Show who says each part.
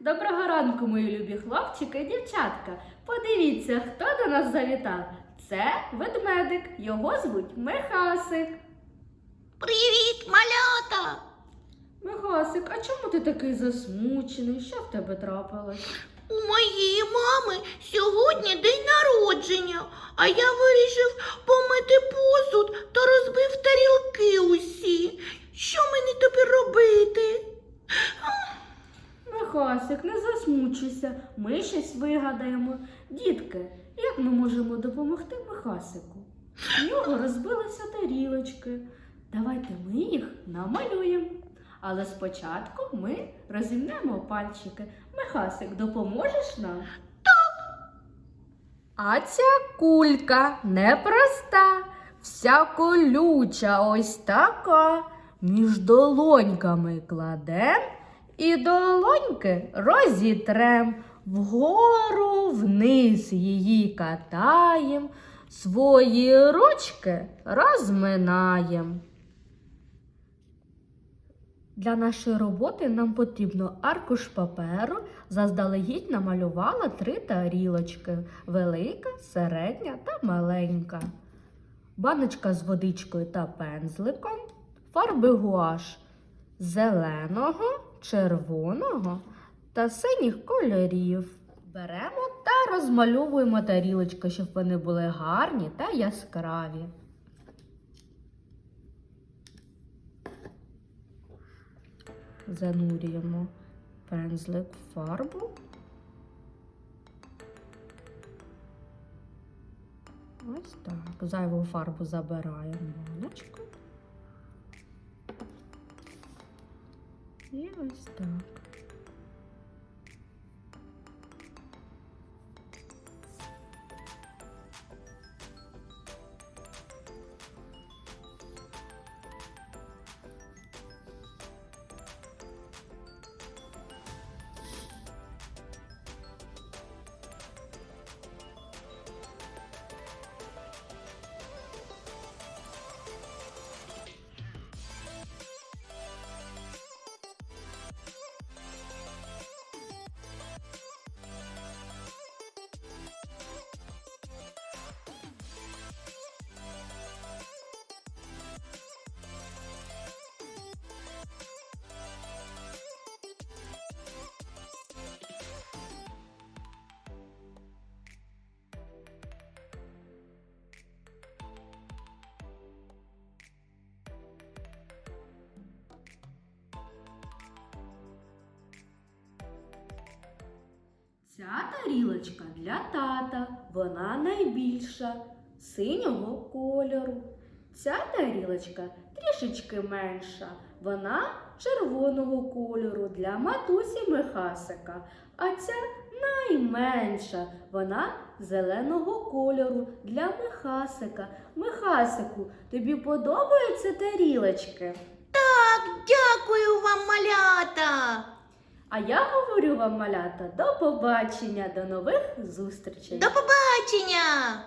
Speaker 1: Доброго ранку, мої любі хлопчики і дівчатка. Подивіться, хто до нас завітав. Це ведмедик. Його звуть Михасик.
Speaker 2: Привіт, малята!
Speaker 1: Михасик, а чому ти такий засмучений? Що в тебе трапилось?
Speaker 2: У моєї мами сьогодні день народження, а я вирішив
Speaker 1: не ми щось вигадаємо. Дітки, як ми можемо допомогти Михасику? У нього розбилися тарілочки. Давайте ми їх намалюємо. Але спочатку ми розімнемо пальчики. Михасик, допоможеш нам? Так. А ця кулька непроста, вся колюча ось така. Між долоньками кладем і долоньки розітрем, вгору вниз її катаєм, свої ручки розминаєм. Для нашої роботи нам потрібно аркуш паперу. Заздалегідь намалювала три тарілочки: велика, середня та маленька. Баночка з водичкою та пензликом, фарби гуаш зеленого, червоного та синіх кольорів. Беремо та розмальовуємо тарілочки, щоб вони були гарні та яскраві. Занурюємо пензлик в фарбу. Ось так. Зайву фарбу забираємо баночку. І ось так. Ця тарілочка для тата, вона найбільша, синього кольору. Ця тарілочка трішечки менша, вона червоного кольору для матусі Михасика. А ця найменша, вона зеленого кольору для Михасика. Михасику, тобі подобаються тарілочки?
Speaker 2: Так, дякую вам, малята!
Speaker 1: А я говорю вам, малята, до побачення, до нових зустрічей.
Speaker 2: До побачення!